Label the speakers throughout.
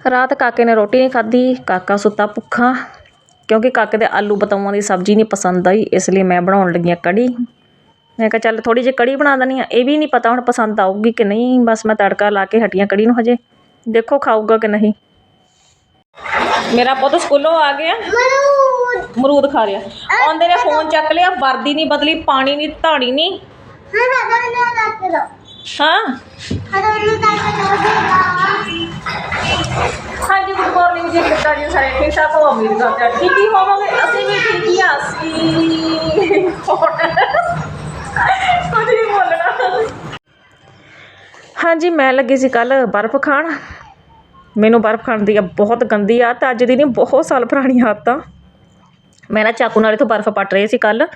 Speaker 1: ਰਾਤ ਕਾਕੇ ਨੇ ਰੋਟੀ ਨਹੀਂ ਖਾਧੀ ਕਾਕਾ ਸੁੱਤਾ ਭੁੱਖਾ ਕਿਉਂਕਿ ਕਾਕੇ ਦੇ ਆਲੂ ਬਤਾਊਆਂ ਦੀ ਸਬਜ਼ੀ ਨਹੀਂ ਪਸੰਦ ਆਈ ਇਸ ਲਈ ਮੈਂ ਬਣਾਉਣ ਲੱਗੀ ਹਾਂ ਕੜੀ ਮੈਂ ਕਿਹਾ ਚੱਲ ਥੋੜੀ ਜਿਹੀ ਕੜੀ ਬਣਾ ਦਿੰਦੀ ਹਾਂ ਇਹ ਵੀ ਨਹੀਂ ਪਤਾ ਹੁਣ ਪਸੰਦ ਆਊਗੀ ਕਿ ਨਹੀਂ ਬਸ ਮੈਂ ਤੜਕਾ ਲਾ ਕੇ ਹਟੀਆਂ ਕੜੀ ਨੂੰ ਹਜੇ ਦੇਖੋ ਖਾਊਗਾ ਕਿ ਨਹੀਂ ਮੇਰਾ ਪੁੱਤ ਸਕੂਲੋਂ ਆ ਗਿਆ ਮਰੂਦ ਖਾ ਰਿਹਾ ਆਉਂਦੇ ਨੇ ਫੋਨ ਚੱਕ ਲਿਆ ਵਰਦੀ ਨਹੀਂ ਬਦਲੀ ਪਾਣੀ ਨਹੀਂ ਧਾਣੀ ਨਹੀਂ ਹਾਂ ਹਾਂਜੀ ਗੁੱਡ ਮਾਰਨਿੰਗ ਜੀ, ਕਿੱਦਾਂ ਜੀ ਸਾਰੇ? ਠੀਕ ਠਾਕ ਹੋ? ਉਮੀਦ ਕਰਦੇ ਹਾਂ ਠੀਕ ਹੀ ਹੋਵਾਂਗੇ। ਅਸੀਂ ਵੀ ਠੀਕ ਹੀ ਹਾਂ, ਅਸੀਂ ਕੁਝ ਨਹੀਂ ਬੋਲਣਾ। ਹਾਂਜੀ, ਮੈਂ ਲੱਗੀ ਸੀ ਕੱਲ ਬਰਫ਼ ਖਾਣ। ਮੈਨੂੰ ਬਰਫ਼ ਖਾਣ ਦੀ ਆ ਬਹੁਤ ਗੰਦੀ ਆਦਤ ਅੱਜ ਦੀ ਨਹੀਂ, ਬਹੁਤ ਸਾਲ ਪੁਰਾਣੀ ਆਦਤ ਆ। ਮੈਂ ਨਾ ਚਾਕੂ ਨਾਲ ਇਥੋਂ ਬਰਫ਼ ਪੱਟ ਰਹੀ ਸੀ ਕੱਲ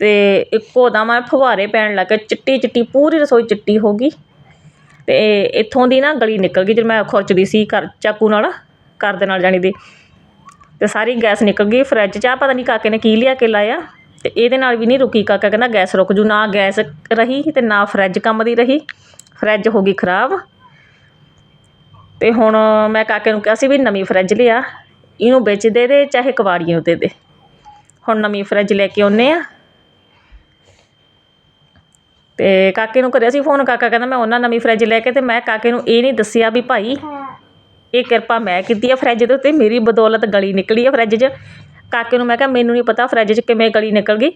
Speaker 1: ਤੇ ਇੱਕੋ ਦਮ ਐਂ ਫੁਹਾਰੇ ਪੈਣ ਲੱਗ ਗਏ। ਚਿੱਟੀ ਚਿੱਟੀ ਪੂਰੀ ਰਸੋਈ ਚਿੱਟੀ ਹੋ ਗਈ। ਅਤੇ ਇੱਥੋਂ ਦੀ ਨਾ ਗਲੀ ਨਿਕਲ ਗਈ, ਜਦੋਂ ਮੈਂ ਖੁਰਚਦੀ ਸੀ ਕਰ ਚਾਕੂ ਨਾਲ, ਘਰ ਦੇ ਨਾਲ ਜਾਣੀ ਦੀ। ਅਤੇ ਸਾਰੀ ਗੈਸ ਨਿਕਲ ਗਈ ਫਰਿੱਜ 'ਚ, ਆਹ ਪਤਾ ਨਹੀਂ ਕਾਕੇ ਨੇ ਕੀ ਲਿਆ ਕੇ ਲਾਇਆ। ਅਤੇ ਇਹਦੇ ਨਾਲ ਵੀ ਨਹੀਂ ਰੁਕੀ ਕਾਕਾ, ਕਹਿੰਦਾ ਗੈਸ ਰੁਕ ਜੂ, ਨਾ ਗੈਸ ਰਹੀ ਅਤੇ ਨਾ ਫਰਿੱਜ ਕੰਮ ਦੀ ਰਹੀ, ਫਰਿੱਜ ਹੋ ਗਈ ਖਰਾਬ। ਅਤੇ ਹੁਣ ਮੈਂ ਕਾਕੇ ਨੂੰ ਕਿਹਾ ਸੀ ਵੀ ਨਵੀਂ ਫਰਿੱਜ ਲਿਆ, ਇਹਨੂੰ ਵਿੱਚ ਦੇ ਦੇ, ਚਾਹੇ ਕਵਾੜੀਆਂ ਨੂੰ ਦੇ ਦੇ। ਹੁਣ ਨਵੀਂ ਫਰਿੱਜ ਲੈ ਕੇ ਆਉਂਦੇ ਹਾਂ ਅਤੇ ਕਾਕੇ ਨੂੰ ਕਰਿਆ ਸੀ ਫੋਨ ਕਾਕਾ ਕਹਿੰਦਾ ਮੈਂ ਉਹਨਾਂ ਨਵੀਂ ਫਰਿੱਜ ਲੈ ਕੇ ਅਤੇ ਮੈਂ ਕਾਕੇ ਨੂੰ ਇਹ ਨਹੀਂ ਦੱਸਿਆ ਵੀ ਭਾਈ ਇਹ ਕਿਰਪਾ ਮੈਂ ਕੀਤੀ ਆ ਫਰਿੱਜ ਦੇ ਉੱਤੇ, ਮੇਰੀ ਬਦੌਲਤ ਗਲੀ ਨਿਕਲੀ ਆ ਫਰਿੱਜ 'ਚ। ਕਾਕੇ ਨੂੰ ਮੈਂ ਕਿਹਾ, ਮੈਨੂੰ ਨਹੀਂ ਪਤਾ ਫਰਿੱਜ 'ਚ ਕਿਵੇਂ ਗਲੀ ਨਿਕਲ ਗਈ,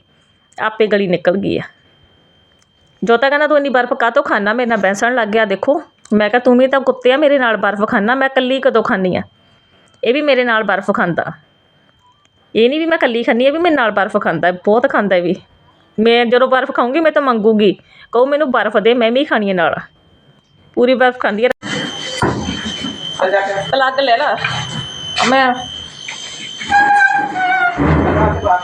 Speaker 1: ਆਪੇ ਗਲੀ ਨਿਕਲ ਗਈ ਆ। ਜੋਤਾ ਕਹਿੰਦਾ, ਤੂੰ ਇੰਨੀ ਬਰਫ਼ ਕਾਹਤੋਂ ਖਾਂਦਾ? ਮੇਰੇ ਨਾਲ ਬਹਿਸਣ ਲੱਗ ਗਿਆ, ਦੇਖੋ। ਮੈਂ ਕਿਹਾ, ਤੂੰ ਵੀ ਤਾਂ ਕੁੱਤੇ ਆ, ਮੇਰੇ ਨਾਲ ਬਰਫ਼ ਖਾਂਦਾ, ਮੈਂ ਇਕੱਲੀ ਕਦੋਂ ਖਾਂਦੀ ਆ? ਇਹ ਵੀ ਮੇਰੇ ਨਾਲ ਬਰਫ਼ ਖਾਂਦਾ। ਇਹ ਨਹੀਂ ਵੀ ਮੈਂ ਇਕੱਲੀ ਖਾਂਦੀ ਆ ਵੀ ਮੇਰੇ ਨਾਲ ਬਰਫ਼ ਖਾਂਦਾ, ਬਹੁਤ ਖਾਂਦਾ ਇਹ ਵੀ। ਮੈਂ ਜਦੋਂ ਬਰਫ਼ ਖਾਊਂਗੀ, ਮੈਂ ਤਾਂ ਮੰਗੂਗੀ। ਕਹੋ ਮੈਨੂੰ ਬਰਫ਼ ਦੇ, ਮੈਂ ਵੀ ਖਾਣੀ ਹੈ ਨਾਲ। ਪੂਰੀ ਬਰਫ਼ ਖਾਂਦੀ ਹੈ ਪਲੱਗ ਲੈ ਲਾ। ਮੈਂ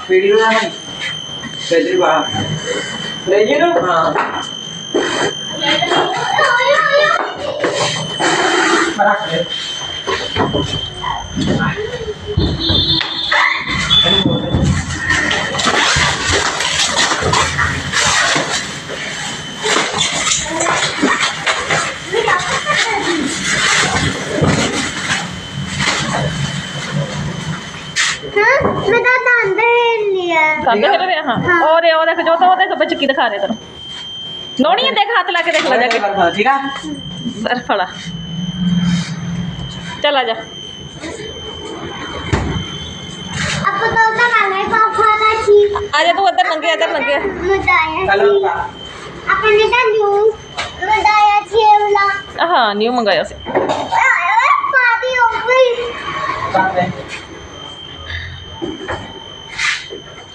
Speaker 2: ਵੀਡੀਓ ਨਾ ਬੈਟਰੀ ਬਾਹਰ ਲੈ ਜੀ ਨੂੰ ਹਾਂ। ਰੱਖ ਲੈ
Speaker 1: ਹਾਂ। ਔਰ ਉਹ ਦੇਖ ਜੋ ਤਾਂ ਉਹ ਦੇਖ ਵਿੱਚ ਕੀ ਦਿਖਾ ਰਿਹਾ ਤੈਨੂੰ? ਹੈ ਦੇਖ ਹੱਥ ਲਾ ਕੇ ਦੇਖ ਲੈ ਜਾ ਕੇ।
Speaker 2: ਠੀਕ ਆ।
Speaker 1: ਬਰਫ਼ ਵਾਲਾ ਚੱਲ ਆ ਜਾ।
Speaker 3: ਆਪਾਂ ਤਾਂ ਉਹਦਾ ਨਾਲੇ ਪਾਪਾ ਦਾ ਸੀ
Speaker 1: ਆ ਜਾ ਤੂੰ ਇੱਧਰ ਨੰਗੇ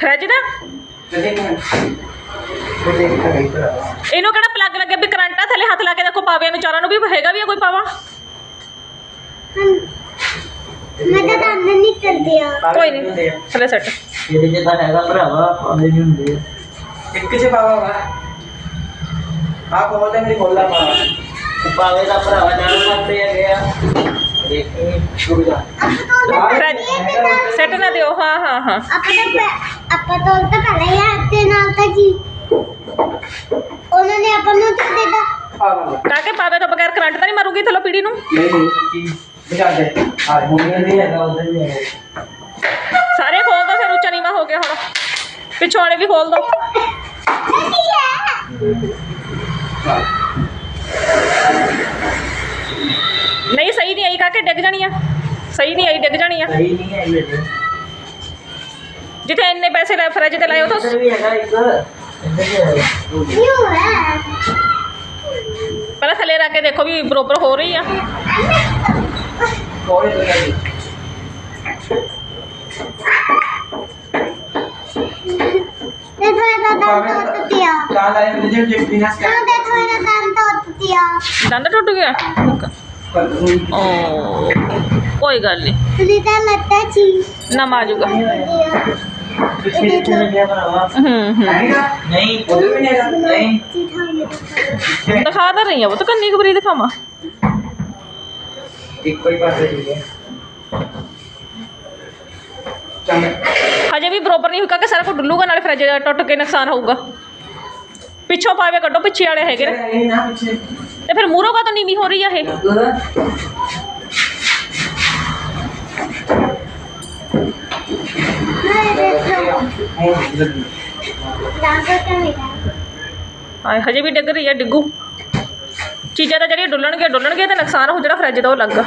Speaker 1: ਫ੍ਰਿਜ ਦਾ? ਇਹਨੂੰ ਕਿਹੜਾ ਪਲੱਗ ਲੱਗੇ ਵੀ ਕਰੰਟ ਆ? ਥੱਲੇ ਹੱਥ ਲਾ ਕੇ ਦੇਖੋ ਪਾਵੇ ਵਿਚਾਰਾਂ ਨੂੰ ਵੀ ਹੈਗਾ ਵੀ ਆ ਕੋਈ ਪਾਵਾ?
Speaker 3: ਮੈਂ ਤਾਂ ਅੰਦਰ ਨਿਕਲ ਗਿਆ
Speaker 1: ਕੋਈ ਨਹੀਂ ਥੱਲੇ ਸੱਟ।
Speaker 2: ਇਹਦੇ ਜੇ ਤਾਂ ਹੈਗਾ ਭਰਾਵਾ ਪਾਉਂਦੇ ਨਹੀਂ ਹੁੰਦੇ ਇੱਕ ਚ ਪਾਵਾ ਵਾ। ਆ ਕੋਲ ਤੇ ਮੇਰੀ ਕੋਲਾ ਪਾਵਾ ਪਾਵੇ ਦਾ ਭਰਾਵਾ ਜਾਣ ਮੰਨਦੇ ਹੈਗੇ ਆ। ਦੇਖ ਸ਼ੁਰੂ
Speaker 3: ਦਾ
Speaker 1: ਸੈੱਟ ਨਾ ਦਿਓ। ਹਾਂ ਹਾਂ ਹਾਂ।
Speaker 3: ਆਪਾਂ ਤਾਂ ਆਪਾਂ ਤਾਂ ਉਹਦਾ ਪਹਿਲਾਂ ਹੀ ਹੱਥੇ ਨਾਲ ਤਾਂ ਜੀ। ਉਹਨਾਂ ਨੇ ਆਪਾਂ ਨੂੰ ਤਾਂ ਦੇਦਾ
Speaker 2: ਆ ਵਾ
Speaker 1: ਕਾਕੇ ਪਾਵੇ ਤੋਂ ਬਗੈਰ ਕਰੰਟ ਤਾਂ ਨਹੀਂ ਮਾਰੂਗੀ ਥੱਲੋਂ ਪੀੜੀ ਨੂੰ।
Speaker 2: ਨਹੀਂ ਨਹੀਂ ਕੀ ਬਚਾ ਦੇ ਆ ਹੁਣ ਨਹੀਂ ਹੈਗਾ ਉਧਰ ਵੀ ਹੈਗਾ।
Speaker 1: ਸਾਰੇ ਖੋਲ ਦੋ ਫਿਰ ਉੱਚਾ ਨੀਵਾ ਹੋ ਗਿਆ ਹੁਣ। ਪਿੱਛੋਂ ਵਾਲੇ ਵੀ ਖੋਲ ਦੋ। ਨਹੀਂ ਸਹੀ ਨਹੀਂ ਆਈ ਕਾਕੇ ਡਿੱਗ ਜਾਣੀ ਆ। ਸਹੀ ਨਹੀਂ ਆਈ ਡਿੱਗ ਜਾਣੀ ਆ।
Speaker 2: ਸਹੀ ਨਹੀਂ ਹੈ ਇਹ
Speaker 1: जिथे इन्ने पैसे रेफर है जिथे लाए ਉਥੋਂ
Speaker 3: तो
Speaker 1: पहले थले रख ਕੇ
Speaker 3: देखो ये दांत
Speaker 2: टूट गया दांत मुझे बिना
Speaker 1: दांत टूट गया दांत टूट गया?
Speaker 3: ओ कोई गल
Speaker 1: नहीं। लगता
Speaker 2: ਪਿੱਛੇ ਕਿੱਥੇ ਲੱਗਿਆ ਭਰਾਵਾ।
Speaker 1: ਹੂੰ ਹੂੰ।
Speaker 2: ਨਹੀਂ ਉਹਦੇ ਵੀ ਨਹੀਂ ਹੈਗਾ। ਨਹੀਂ।
Speaker 3: ਚੀ ਥਾਂ ਮੇਰਾ
Speaker 1: ਦਿਖਾ ਤਾਂ ਰਹੀ ਆ ਉਹ ਤਾਂ ਕੰਨੀ ਕੁ ਬਰੀ ਦਿਖਾਵਾਂ।
Speaker 2: ਇੱਕੋ ਹੀ ਪਾਸੇ ਠੀਕ ਹੈ ਚੰਗਾ
Speaker 1: ਹਜੇ ਵੀ ਬਰੋਬਰ ਨਹੀਂ ਹੋਇਆ ਕਿ ਸਾਰਾ ਕੁਝ ਡੁੱਲੂਗਾ ਨਾਲੇ ਫਰਿੱਜ ਟੁੱਟ ਕੇ ਨੁਕਸਾਨ ਹੋਊਗਾ। ਪਿੱਛੋਂ ਪਾਵੇ ਕੱਢੋ ਪਿੱਛੇ ਵਾਲੇ ਹੈਗੇ ਨੇ।
Speaker 2: ਇਹ ਨਾ ਪਿੱਛੇ।
Speaker 1: ਤੇ ਫਿਰ ਮੂਹਰੋਂ ਕਾ ਤਾਂ ਨੀਵੀਂ ਹੋ ਰਹੀ ਆ ਇਹ
Speaker 3: ਦੇਖੋ ਡਾਂਗੋ ਤੇ ਮੇਰਾ
Speaker 1: ਹਾਏ ਹਜੇ ਵੀ ਡਿੱਗ ਰਹੀ ਆ ਡਿੱਗੂ। ਚੀਜ਼ਾਂ ਤਾਂ ਜਿਹੜੀਆਂ ਡੁੱਲਣਗੇ ਡੁੱਲਣਗੇ ਤੇ ਨੁਕਸਾਨ ਹੋ ਜਿਹੜਾ ਫਰਿੱਜ ਦਾ ਉਹ ਲੱਗਾ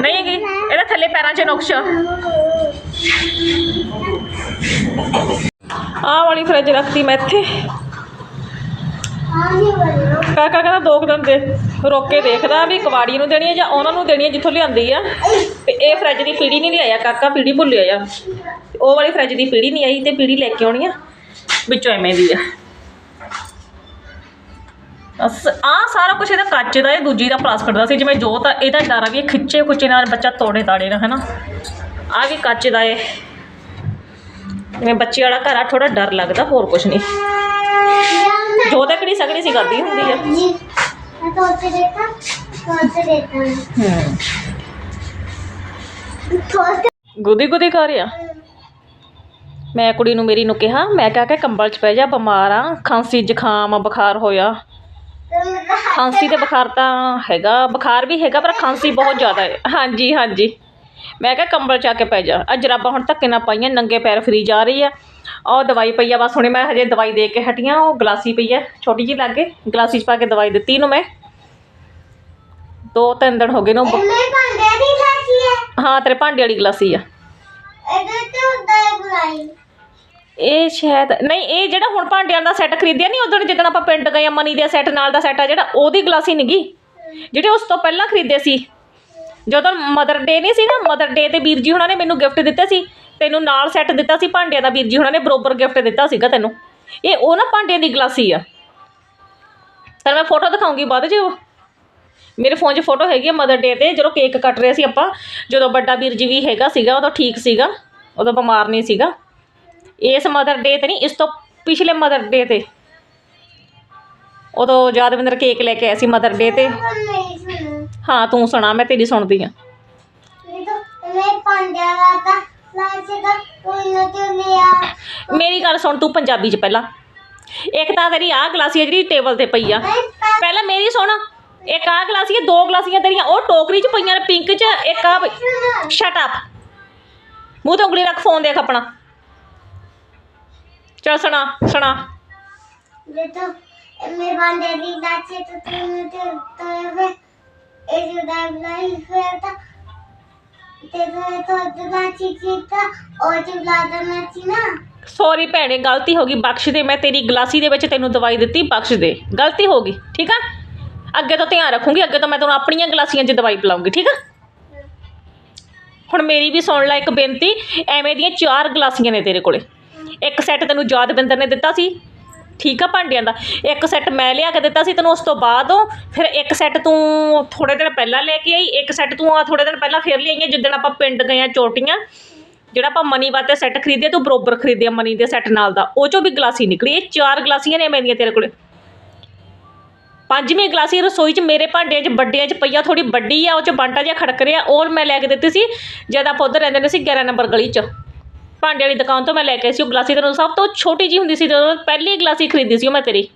Speaker 1: ਨਹੀਂ ਹੈਗੀ ਇਹਦੇ ਥੱਲੇ ਪੈਰਾਂ 'ਚ ਨੁਕਸ਼ ਆ। ਆਹ ਵਾਲੀ ਫਰਿੱਜ ਰੱਖਤੀ ਮੈਂ ਇੱਥੇ। ਕਾਕਾ ਕਹਿੰਦਾ ਦੋ ਕੁ ਦਿਨ ਦੇ। ਰੋਕ ਕੇ ਦੇਖਦਾ ਵੀ ਕਵਾੜੀ ਨੂੰ ਦੇਣੀ ਹੈ ਜਾਂ ਉਹਨਾਂ ਨੂੰ ਦੇਣੀ ਹੈ ਜਿੱਥੋਂ ਲਿਆਂਦੀ ਆ। ਤੇ ਇਹ ਫਰਿੱਜ ਦੀ ਪੀੜੀ ਨਹੀਂ ਲਿਆਇਆ, ਕਾਕਾ ਪੀੜੀ ਭੁੱਲਿਆ ਆ। ਉਹ ਵਾਲੀ ਫਰਿੱਜ ਦੀ ਪੀੜੀ ਨਹੀਂ ਆਈ ਤੇ ਪੀੜੀ ਲੈ ਕੇ ਆਉਣੀ ਆ, ਵਿੱਚੋਂ ਐਵੇਂ ਦੀ ਆ। ਆ ਸਾਰਾ ਕੁਝ ਇਹਦਾ ਕੱਚ ਦਾ, ਇਹ ਦੂਜੀ ਦਾ ਪਲਾਸਟਿਕ ਦਾ ਸੀ, ਜਿਵੇਂ ਜੋਤ ਆ, ਇਹਦਾ ਡਰ ਆ ਵੀ ਇਹ ਖਿੱਚੇ ਖੁੱਚੇ ਨਾਲ ਬੱਚਾ ਤੋੜੇ ਤਾੜੇ ਨਾ ਹਨਾ। ਆ ਵੀ ਕੱਚ ਦਾ ਏ। ਜਿਵੇਂ ਬੱਚੇ ਵਾਲਾ ਘਰ ਆ ਥੋੜਾ ਡਰ ਲੱਗਦਾ, ਹੋਰ ਕੁਝ ਨਹੀਂ। ਜੋਤ ਤਾਂ ਕਿਹੜੀ ਸਗੜੀ ਸੀ ਕਰਦੀ ਹੁੰਦੀ ਆ?
Speaker 3: ਜੀ ਮੈਂ तो ਉੱਤੇ ਦੇਖਾਂ ਉੱਤੇ ਦੇਖਾਂ।
Speaker 1: ਹੂੰ।
Speaker 3: ਥੋੜਾ
Speaker 1: ਗੁਦੀ ਗੁਦੀ ਕਰ ਆ? ਮੈਂ ਕੁੜੀ ਨੂੰ ਮੇਰੀ ਨੂੰ ਕਿਹਾ, ਮੈਂ ਕਿਹਾ ਕਿ ਕੰਬਲ 'ਚ ਪੈ ਜਾ, ਬਿਮਾਰ ਆ, ਖਾਂਸੀ ਜ਼ੁਕਾਮ ਬੁਖਾਰ ਹੋਇਆ। ਖਾਂਸੀ ਤੇ ਬੁਖਾਰ ਤਾਂ ਹੈਗਾ, ਬੁਖਾਰ ਵੀ ਹੈਗਾ, ਪਰ ਖਾਂਸੀ ਬਹੁਤ ਜ਼ਿਆਦਾ ਹੈ। ਹਾਂਜੀ ਹਾਂਜੀ। ਮੈਂ ਕਿਹਾ ਕੰਬਲ ਚ ਆ ਕੇ ਪੈ ਜਾ। ਆ ਜਰਾਬਾਂ ਹੁਣ ਧੱਕੇ ਨਾਲ ਪਾਈਆਂ, ਨੰਗੇ ਪੈਰ ਫਰੀ ਜਾ ਰਹੀ ਆ। ਉਹ ਦਵਾਈ ਪਈ ਆ ਬਸ ਹੁਣੇ ਮੈਂ ਹਜੇ ਦਵਾਈ ਦੇ ਕੇ ਹਟੀਆਂ ਉਹ ਗਲਾਸੀ ਪਈ ਆ ਛੋਟੀ ਜਿਹੀ ਲਾਗੇ ਗਲਾਸੀ 'ਚ ਪਾ ਕੇ ਦਵਾਈ ਦਿੱਤੀ ਇਹਨੂੰ ਮੈਂ। ਦੋ ਤਿੰਨ ਦਿਨ ਹੋ ਗਏ ਨੂੰ
Speaker 3: ਭਾਂਡੇ ਦੀ ਹੈ
Speaker 1: ਹਾਂ ਤੇਰੇ ਭਾਂਡੇ ਵਾਲੀ ਗਲਾਸੀ ਆ।
Speaker 3: ਇਹਦੇ ਤੇ ਹੁੰਦਾ ਹੈ ਬੁਲਾਈ
Speaker 1: ਇਹ ਸ਼ਾਇਦ ਨਹੀਂ ਇਹ ਜਿਹੜਾ ਹੁਣ ਭਾਂਡਿਆਂ ਦਾ ਸੈੱਟ ਖਰੀਦਿਆ ਨਹੀਂ ਉਦੋਂ ਜਿੱਦਣ ਆਪਾਂ ਪਿੰਡ ਗਏ ਆ ਮਨੀ ਦੇ ਸੈੱਟ ਨਾਲ ਦਾ ਸੈੱਟ ਆ ਜਿਹੜਾ ਉਹਦੀ ਗਲਾਸੀ ਨਹੀਂਗੀ ਜਿਹੜੇ ਉਸ ਤੋਂ ਪਹਿਲਾਂ ਖਰੀਦੇ ਸੀ ਜਦੋਂ ਮਦਰ ਡੇ ਨਹੀਂ ਸੀ ਨਾ ਮਦਰ ਡੇ ਤੇ ਵੀਰ ਜੀ ਹੁਣਾਂ ਨੇ ਮੈਨੂੰ ਗਿਫਟ ਦਿੱਤੇ ਸੀ, ਤੈਨੂੰ ਨਾਲ ਸੈੱਟ ਦਿੱਤਾ ਸੀ ਭਾਂਡਿਆਂ ਦਾ, ਵੀਰ ਜੀ ਹੁਣਾਂ ਨੇ ਬਰੋਬਰ ਗਿਫਟ ਦਿੱਤਾ ਸੀਗਾ ਤੈਨੂੰ। ਇਹ ਉਹ ਨਾ ਭਾਂਡਿਆਂ ਦੀ ਗਲਾਸੀ ਆ। ਤਾਂ ਮੈਂ ਫੋਟੋ ਦਿਖਾਉਂਗੀ ਬਾਅਦ ਚ ਮੇਰੇ ਫੋਨ 'ਚ ਫੋਟੋ ਹੈਗੀ ਆ ਮਦਰ ਡੇ ਤੇ, ਜਦੋਂ ਕੇਕ ਕੱਟ ਰਹੇ ਸੀ ਆਪਾਂ, ਜਦੋਂ ਵੱਡਾ ਵੀਰ ਜੀ ਵੀ ਹੈਗਾ ਸੀਗਾ, ਉਦੋਂ ਠੀਕ ਸੀਗਾ, ਉਦੋਂ ਬਿਮਾਰ ਨਹੀਂ ਸੀਗਾ। ਇਸ ਮਦਰ ਡੇ ਤੇ ਨਹੀਂ ਇਸ ਤੋਂ ਪਿਛਲੇ ਮਦਰ ਡੇ ਤੇ। ਉਦੋਂ ਯਾਦਵਿੰਦਰ ਕੇਕ ਲੈ ਕੇ ਆਇਆ ਸੀ ਮਦਰ ਡੇ ਤੇ। ਹਾਂ, ਤੂੰ ਸੁਣਾ, ਮੈਂ ਤੇਰੀ ਸੁਣਦੀ ਆ ਮੇਰੀ ਗੱਲ ਸੁਣ, ਤੂੰ ਪੰਜਾਬੀ ਚ ਪਹਿਲਾਂ। ਇੱਕ ਤਾਂ ਤੇਰੀ ਆਹ ਗਲਾਸੀ ਆ ਜਿਹੜੀ ਟੇਬਲ ਤੇ ਪਈ ਆ। ਪਹਿਲਾਂ ਮੇਰੀ ਸੁਣ, ਇੱਕ ਆਹ ਗਲਾਸੀ ਆ, ਦੋ ਗਲਾਸੀਆਂ ਤੇਰੀਆਂ, ਉਹ ਟੋਕਰੀ ਚ ਪਈਆਂ ਨੇ, ਪਿੰਕ ਚ, ਇੱਕ ਆ ਸ਼ਟ ਅਪ ਮੂੰਹ ਤੇ ਉਂਗਲੀ ਰੱਖ ਫੋਨ ਦੇਖ ਆਪਣਾ। ਚੱਲ ਸੁਣਾ ਸੁਣਾ।
Speaker 3: ਜੇ ਤਾਂ ਮੈਂ ਭਾਂਡੇ ਦੀ ਲਾਚੇ ਤਾਂ ਤੂੰ ਤੇ ਤਾਂ ਇਹ
Speaker 1: ਸੌਰੀ ਭੈਣੇ, ਗਲਤੀ ਹੋ ਗਈ। ਬਖਸ਼ ਦੇ, ਮੈਂ ਤੇਰੀ ਗਲਾਸੀ ਦੇ ਵਿੱਚ ਤੈਨੂੰ ਦਵਾਈ ਦਿੱਤੀ, ਬਖਸ਼ ਦੇ। ਗਲਤੀ ਹੋ ਗਈ, ਠੀਕ ਆ? ਅੱਗੇ ਤੋਂ ਧਿਆਨ ਰੱਖੂੰਗੀ, ਅੱਗੇ ਤੋਂ ਮੈਂ ਤੈਨੂੰ ਆਪਣੀਆਂ ਗਲਾਸੀਆਂ 'ਚ ਦਵਾਈ ਪਿਲਾਉਂਗੀ, ਠੀਕ ਆ? ਹੁਣ ਮੇਰੀ ਵੀ ਸੁਣ ਲੈ ਇੱਕ ਬੇਨਤੀ, ਐਵੇਂ ਦੀਆਂ ਚਾਰ ਗਲਾਸੀਆਂ ਨੇ ਤੇਰੇ ਕੋਲੇ। ਇੱਕ ਸੈੱਟ ਤੈਨੂੰ ਯਾਦਵਿੰਦਰ ਨੇ ਦਿੱਤਾ ਸੀ ਠੀਕ ਆ ਭਾਂਡਿਆਂ ਦਾ। ਇੱਕ ਸੈੱਟ ਮੈਂ ਲਿਆ ਕੇ ਦਿੱਤਾ ਸੀ ਤੈਨੂੰ, ਉਸ ਤੋਂ ਬਾਅਦ ਫਿਰ ਇੱਕ ਸੈੱਟ ਤੂੰ ਥੋੜੇ ਦਿਨ ਪਹਿਲਾਂ ਲੈ ਕੇ ਆਈ, ਇੱਕ ਸੈੱਟ ਤੂੰ ਆ ਥੋੜੇ ਦਿਨ ਪਹਿਲਾਂ ਫਿਰ ਲਿਆਈਆਂ ਜਿੱਦਣ ਆਪਾਂ ਪਿੰਡ ਗਏ ਆ ਚੋਟੀਆਂ। ਜਿਹੜਾ ਆਪਾਂ ਮਨੀ ਵਾਸਤੇ ਸੈੱਟ ਖਰੀਦਿਆ ਤੂੰ ਬਰੋਬਰ ਖਰੀਦਿਆ ਮਨੀ ਦੇ ਸੈੱਟ ਨਾਲ ਦਾ। ਉਹ ਚੋਂ ਵੀ ਗਲਾਸੀ ਨਿਕਲੀ, ਇਹ ਚਾਰ ਗਲਾਸੀਆਂ ਨੇ ਮੇਰੀਆਂ ਤੇਰੇ ਕੋਲੇ। ਪੰਜਵੀਂ ਗਲਾਸੀ ਰਸੋਈ 'ਚ ਮੇਰੇ ਭਾਂਡਿਆਂ 'ਚ, ਵੱਡਿਆਂ 'ਚ ਪਈਆ ਥੋੜੀ ਵੱਡੀ ਆ, ਉਹ 'ਚ ਬਾਂਟਾ ਜਿਹਾ ਖੜਕ ਰਿਹਾ ਉਹ ਮੈਂ ਲੈ ਕੇ ਦਿੱਤੀ ਸੀ, ਜਦ ਆਪਾਂ ਉੱਧਰ ਰਹਿੰਦੇ ਹੁੰਦੇ ਸੀ 11 ਨੰਬਰ ਗਲੀ 'ਚ। ਭਾਂਡੇ ਵਾਲੀ ਦੁਕਾਨ ਤੋਂ ਮੈਂ ਲੈ ਕੇ ਆਈ ਸੀ, ਉਹ ਗਲਾਸੀ ਤੈਨੂੰ ਸਭ ਤੋਂ ਛੋਟੀ ਜੀ ਹੁੰਦੀ ਸੀ, ਜਦੋਂ ਪਹਿਲੀ ਗਲਾਸੀ ਖਰੀਦੀ ਸੀ ਉਹ ਮੈਂ ਤੇਰੀ।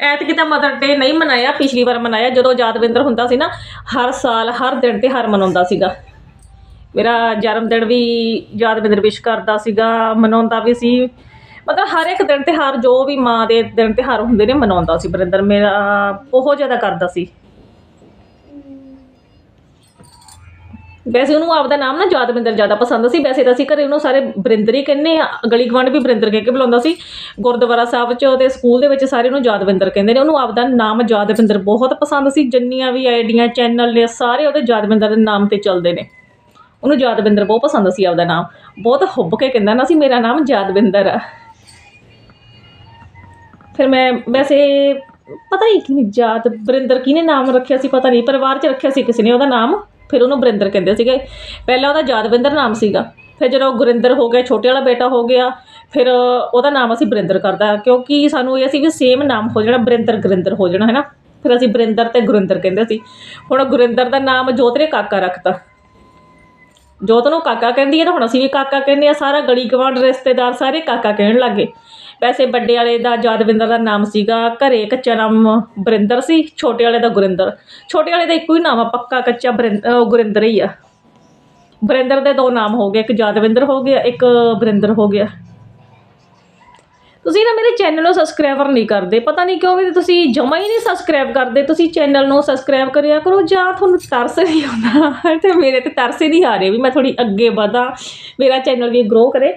Speaker 1: ਐਤਕੀ ਤਾਂ ਮਦਰ ਡੇ ਨਹੀਂ ਮਨਾਇਆ, ਪਿਛਲੀ ਵਾਰ ਮਨਾਇਆ, ਜਦੋਂ ਯਾਦਵਿੰਦਰ ਹੁੰਦਾ ਸੀ ਨਾ, ਹਰ ਸਾਲ, ਹਰ ਦਿਨ ਤਿਉਹਾਰ ਮਨਾਉਂਦਾ ਸੀਗਾ। ਮੇਰਾ ਜਨਮ ਦਿਨ ਵੀ ਯਾਦਵਿੰਦਰ ਵਿਸ਼ ਕਰਦਾ ਸੀਗਾ, ਮਨਾਉਂਦਾ ਵੀ ਸੀ। ਮਤਲਬ ਹਰ ਇੱਕ ਦਿਨ ਤਿਉਹਾਰ, ਜੋ ਵੀ ਮਾਂ ਦੇ ਦਿਨ ਤਿਉਹਾਰ ਹੁੰਦੇ ਨੇ, ਮਨਾਉਂਦਾ ਸੀ, ਵਰਿੰਦਰ ਮੇਰਾ ਬਹੁਤ ਜ਼ਿਆਦਾ ਕਰਦਾ ਸੀ। ਵੈਸੇ ਉਹਨੂੰ ਆਪਦਾ ਨਾਮ ਨਾ ਯਾਦਵਿੰਦਰ ਜ਼ਿਆਦਾ ਪਸੰਦ ਸੀ। ਵੈਸੇ ਤਾਂ ਅਸੀਂ ਘਰੇ ਉਹਨੂੰ ਸਾਰੇ ਬਰਿੰਦਰ ਹੀ ਕਹਿੰਦੇ ਆ ਗਲੀ ਗਵਾਂਢ ਵੀ ਬਰਿੰਦਰ ਕਹਿ ਕੇ ਬੁਲਾਉਂਦਾ ਸੀ। ਗੁਰਦੁਆਰਾ ਸਾਹਿਬ 'ਚ ਉਹਦੇ ਸਕੂਲ ਦੇ ਵਿੱਚ ਸਾਰੇ ਉਹਨੂੰ ਯਾਦਵਿੰਦਰ ਕਹਿੰਦੇ ਨੇ। ਉਹਨੂੰ ਆਪਦਾ ਨਾਮ ਯਾਦਵਿੰਦਰ ਬਹੁਤ ਪਸੰਦ ਸੀ। ਜਿੰਨੀਆਂ ਵੀ ਆਈਡੀਆਂ, ਚੈਨਲ ਨੇ, ਸਾਰੇ ਉਹਦੇ ਯਾਦਵਿੰਦਰ ਦੇ ਨਾਮ ਤੇ ਚੱਲਦੇ ਨੇ। ਉਹਨੂੰ ਯਾਦਵਿੰਦਰ ਬਹੁਤ ਪਸੰਦ ਸੀ ਆਪਦਾ ਨਾਮ। ਬਹੁਤ ਹੁੱਬ ਕੇ ਕਹਿੰਦਾ ਨਾ ਸੀ, ਮੇਰਾ ਨਾਮ ਯਾਦਵਿੰਦਰ ਆ। ਫਿਰ ਮੈਂ ਵੈਸੇ ਪਤਾ ਨਹੀਂ ਕਿ ਯਾਦ ਬਰਿੰਦਰ ਕਿਹਨੇ ਨਾਮ ਰੱਖਿਆ ਸੀ ਪਤਾ ਨਹੀਂ। ਪਰਿਵਾਰ 'ਚ ਰੱਖਿਆ ਸੀ ਕਿਸੇ ਨੇ ਉਹਦਾ ਨਾਮ। ਫਿਰ ਉਹਨੂੰ ਬਰਿੰਦਰ ਕਹਿੰਦੇ ਸੀਗੇ। ਪਹਿਲਾਂ ਉਹਦਾ ਯਾਦਵਿੰਦਰ ਨਾਮ ਸੀਗਾ। ਫਿਰ ਜਦੋਂ ਗੁਰਿੰਦਰ ਹੋ ਗਿਆ, ਛੋਟੇ ਵਾਲਾ ਬੇਟਾ ਹੋ ਗਿਆ, ਫਿਰ ਉਹਦਾ ਨਾਮ ਅਸੀਂ ਬਰਿੰਦਰ ਕਰਦਾ ਕਿਉਂਕਿ ਸਾਨੂੰ ਇਹ ਸੀ ਵੀ ਸੇਮ ਨਾਮ ਹੋ ਜਾਣਾ ਬਰਿੰਦਰ ਗੁਰਿੰਦਰ ਹੋ ਜਾਣਾ ਹੈ ਨਾ ਫਿਰ ਅਸੀਂ ਬਰਿੰਦਰ ਤੇ ਗੁਰਿੰਦਰ ਕਹਿੰਦੇ ਸੀ। ਹੁਣ ਗੁਰਿੰਦਰ ਦਾ ਨਾਮ ਜੋਤ ਨੇ ਕਾਕਾ ਰੱਖਤਾ। ਜੋਤ ਨੂੰ ਕਾਕਾ ਕਹਿੰਦੀ ਹੈ ਤਾਂ ਹੁਣ ਅਸੀਂ ਵੀ ਕਾਕਾ ਕਹਿੰਦੇ ਆ ਸਾਰਾ ਗਲੀ ਗਵਾਂਢ ਰਿਸ਼ਤੇਦਾਰ ਸਾਰੇ ਕਾਕਾ ਕਹਿਣ ਲੱਗੇ ਵੈਸੇ ਵੱਡੇ ਵਾਲੇ ਦਾ ਯਾਦਵਿੰਦਰ ਦਾ ਨਾਮ ਸੀਗਾ ਘਰੇ ਕੱਚਾ ਨਾਮ ਵਰਿੰਦਰ ਸੀ, ਛੋਟੇ ਵਾਲੇ ਦਾ ਗੁਰਿੰਦਰ। ਛੋਟੇ ਵਾਲੇ ਦਾ ਇੱਕੋ ਹੀ ਨਾਮ ਆ, ਪੱਕਾ ਕੱਚਾ ਬਰਿੰ- ਅਹ ਗੁਰਿੰਦਰ ਹੀ ਆ। ਵਰਿੰਦਰ ਦੇ ਦੋ ਨਾਮ ਹੋ ਗਏ, ਇੱਕ ਯਾਦਵਿੰਦਰ ਹੋ ਗਿਆ, ਇੱਕ ਵਰਿੰਦਰ ਹੋ ਗਿਆ। ਤੁਸੀਂ ਨਾ ਮੇਰੇ ਚੈਨਲ ਨੂੰ ਸਬਸਕ੍ਰਾਈਬਰ ਨਹੀਂ ਕਰਦੇ, ਪਤਾ ਨਹੀਂ ਕਿਉਂ ਵੀ ਤੁਸੀਂ ਜਮਾ ਹੀ ਨਹੀਂ ਸਬਸਕ੍ਰਾਈਬ ਕਰਦੇ, ਤੁਸੀਂ ਚੈਨਲ ਨੂੰ ਸਬਸਕ੍ਰਾਈਬ ਕਰਿਆ ਕਰੋ ਜਾਂ ਤੁਹਾਨੂੰ ਤਰਸ ਨਹੀਂ ਆਉਂਦਾ, ਤੇ ਮੇਰੇ ਤੇ ਤਰਸ ਹੀ ਨਹੀਂ ਆ ਰਿਹਾ ਵੀ ਮੈਂ ਥੋੜੀ ਅੱਗੇ ਵਧਾਂ, ਮੇਰਾ ਚੈਨਲ ਵੀ ਗਰੋ ਕਰੇ।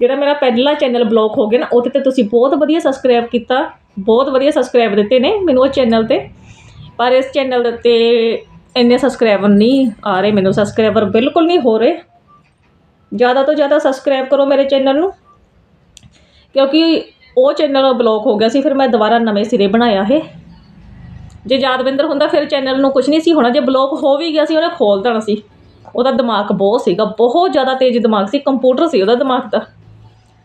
Speaker 1: ਜਿਹੜਾ ਮੇਰਾ ਪਹਿਲਾ ਚੈਨਲ ਬਲੌਕ ਹੋ ਗਿਆ ਨਾ ਉਹਦੇ ਤੇ ਤੁਸੀਂ ਬਹੁਤ ਵਧੀਆ ਸਬਸਕ੍ਰਾਈਬ ਕੀਤਾ, ਬਹੁਤ ਵਧੀਆ ਸਬਸਕ੍ਰਾਈਬ ਦਿੱਤੇ ਨੇ ਮੈਨੂੰ ਉਹ ਚੈਨਲ ਤੇ। ਪਰ ਇਸ ਚੈਨਲ ਦੇ ਉੱਤੇ ਇੰਨੇ ਸਬਸਕ੍ਰਾਈਬਰ ਨਹੀਂ ਆ ਰਹੇ ਮੈਨੂੰ ਸਬਸਕ੍ਰਾਈਬਰ ਬਿਲਕੁਲ ਨਹੀਂ ਹੋ ਰਹੇ। ਜ਼ਿਆਦਾ ਤੋਂ ਜ਼ਿਆਦਾ ਸਬਸਕ੍ਰਾਈਬ ਕਰੋ ਮੇਰੇ ਚੈਨਲ ਨੂੰ, ਕਿਉਂਕਿ ਉਹ ਚੈਨਲ ਬਲੌਕ ਹੋ ਗਿਆ ਸੀ, ਫਿਰ ਮੈਂ ਦੁਬਾਰਾ ਨਵੇਂ ਸਿਰੇ ਬਣਾਇਆ ਇਹ। ਜੇ ਯਾਦਵਿੰਦਰ ਹੁੰਦਾ, ਫਿਰ ਚੈਨਲ ਨੂੰ ਕੁਝ ਨਹੀਂ ਸੀ ਹੋਣਾ, ਜੇ ਬਲੌਕ ਹੋ ਵੀ ਗਿਆ ਸੀ, ਉਹਨੇ ਖੋਲ ਦੇਣਾ ਸੀ। ਉਹਦਾ ਦਿਮਾਗ ਬਹੁਤ ਸੀਗਾ, ਬਹੁਤ ਜ਼ਿਆਦਾ ਤੇਜ਼ ਦਿਮਾਗ ਸੀ, ਕੰਪਿਊਟਰ ਸੀ ਉਹਦਾ ਦਿਮਾਗ ਦਾ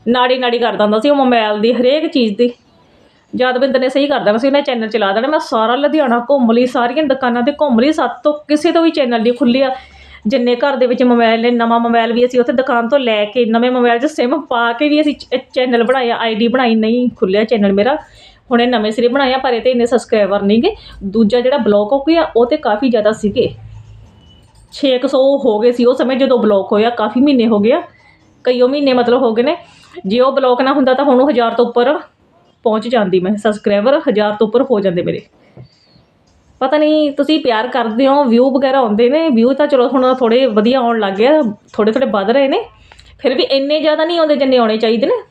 Speaker 1: ਨਾੜੀ ਨਾੜੀ ਕਰਦਾ ਹੁੰਦਾ ਸੀ ਉਹ ਮੋਬਾਈਲ ਦੀ, ਹਰੇਕ ਚੀਜ਼ ਦੀ। ਯਾਦਵਿੰਦਰ ਨੇ ਸਹੀ ਕਰ ਦੇਣਾ ਸੀ, ਉਹਨੇ ਚੈਨਲ ਚਲਾ ਦੇਣਾ। ਮੈਂ ਸਾਰਾ ਲੁਧਿਆਣਾ ਘੁੰਮ ਲਈ, ਸਾਰੀਆਂ ਦੁਕਾਨਾਂ ਤੇ ਘੁੰਮ ਲਈ, ਸੱਤ ਤੋਂ ਕਿਸੇ ਤੋਂ ਵੀ ਚੈਨਲ ਨਹੀਂ ਖੁੱਲਿਆ ਜਿੰਨੇ ਘਰ ਦੇ ਵਿੱਚ ਮੋਬਾਈਲ ਨੇ, ਨਵਾਂ ਮੋਬਾਈਲ ਵੀ ਅਸੀਂ ਉੱਥੇ ਦੁਕਾਨ ਤੋਂ ਲੈ ਕੇ, ਨਵੇਂ ਮੋਬਾਈਲ 'ਚ ਸਿਮ ਪਾ ਕੇ ਵੀ ਅਸੀਂ ਚੈਨਲ ਬਣਾਇਆ। ਆਈਡੀ ਬਣਾਈ ਨਹੀਂ ਖੁੱਲਿਆ ਚੈਨਲ ਮੇਰਾ। ਹੁਣੇ ਨਵੇਂ ਸਿਰੇ ਬਣਾਇਆ, ਪਰ ਇਹ ਤੇ ਇੰਨੇ ਸਬਸਕ੍ਰਾਈਬਰ ਨਹੀਂਗੇ ਦੂਜਾ ਜਿਹੜਾ ਬਲੌਕ ਹੋ ਗਿਆ, ਉਹ ਤੇ ਕਾਫੀ ਜ਼ਿਆਦਾ ਸੀਗੇ। 600 ਹੋ ਗਏ ਸੀ ਉਹ ਸਮੇਂ ਜਦੋਂ ਬਲੌਕ ਹੋਇਆ, ਕਾਫੀ ਮਹੀਨੇ ਹੋ ਗਿਆ ਕਈਓ ਮਹੀਨੇ ਮਤਲਬ ਹੋ ਗਏ ਨੇ। ਜੇ ਉਹ ਬਲੌਕ ਨਾ ਹੁੰਦਾ ਤਾਂ ਹੁਣ ਉਹ 1000 ਤੋਂ ਉੱਪਰ ਪਹੁੰਚ ਜਾਂਦੀ ਮੈਂ ਸਬਸਕ੍ਰਾਈਬਰ 1000 ਤੋਂ ਉੱਪਰ ਹੋ ਜਾਂਦੇ ਮੇਰੇ। ਪਤਾ ਨਹੀਂ ਤੁਸੀਂ ਪਿਆਰ ਕਰਦੇ ਹੋ ਵਿਊ ਵਗੈਰਾ ਆਉਂਦੇ ਨੇ ਵਿਊ ਤਾਂ ਚਲੋ ਹੁਣ ਥੋੜੇ ਵਧੀਆ ਆਉਣ ਲੱਗ ਗਿਆ ਥੋੜੇ ਥੋੜੇ ਵੱਧ ਰਹੇ ਨੇ, ਫਿਰ ਵੀ ਇੰਨੇ ਜ਼ਿਆਦਾ ਨਹੀਂ ਆਉਂਦੇ ਜਿੰਨੇ ਆਉਣੇ ਚਾਹੀਦੇ ਨੇ।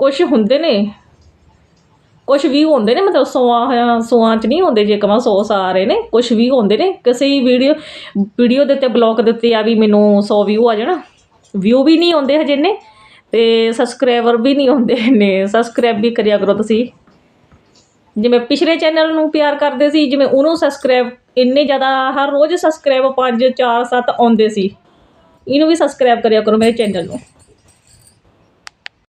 Speaker 1: ਕੁਝ ਹੁੰਦੇ ਨੇ ਕੁਝ ਵੀ ਹੁੰਦੇ ਨੇ, ਮਤਲਬ ਸੌਆਂ ਸੌਆਂ ਚ ਨਹੀਂ ਹੁੰਦੇ ਜੇ ਕਮਾਂ ਸੌ ਸਾ ਰਹੇ ਨੇ ਕੁਝ ਵੀ ਹੁੰਦੇ ਨੇ। ਕਿਸੇ ਵੀਡੀਓ ਵੀਡੀਓ ਦੇ ਉੱਤੇ ਬਲੌਕ ਦਿੱਤੇ ਆ ਵੀ ਮੈਨੂੰ 100 ਵਿਊ ਆ ਜਾਣਾ। ਵਿਊ ਵੀ ਨਹੀਂ ਆਉਂਦੇ ਹਜੇ ਨੇ ਤੇ ਸਬਸਕ੍ਰਾਈਬਰ ਵੀ ਨਹੀਂ ਆਉਂਦੇ ਨੇ ਸਬਸਕ੍ਰਾਈਬ ਵੀ ਕਰਿਆ ਕਰੋ ਤੁਸੀਂ। ਜਿਵੇਂ ਪਿਛਲੇ ਚੈਨਲ ਨੂੰ ਪਿਆਰ ਕਰਦੇ ਸੀ, ਜਿਵੇਂ ਉਹਨੂੰ ਸਬਸਕ੍ਰਾਈਬ ਇੰਨੇ ਜ਼ਿਆਦਾ, ਹਰ ਰੋਜ਼ ਸਬਸਕ੍ਰਾਈਬ 5 4 7 ਆਉਂਦੇ ਸੀ। ਇਹਨੂੰ ਵੀ ਸਬਸਕ੍ਰਾਈਬ ਕਰਿਆ ਕਰੋ ਮੇਰੇ ਚੈਨਲ ਨੂੰ।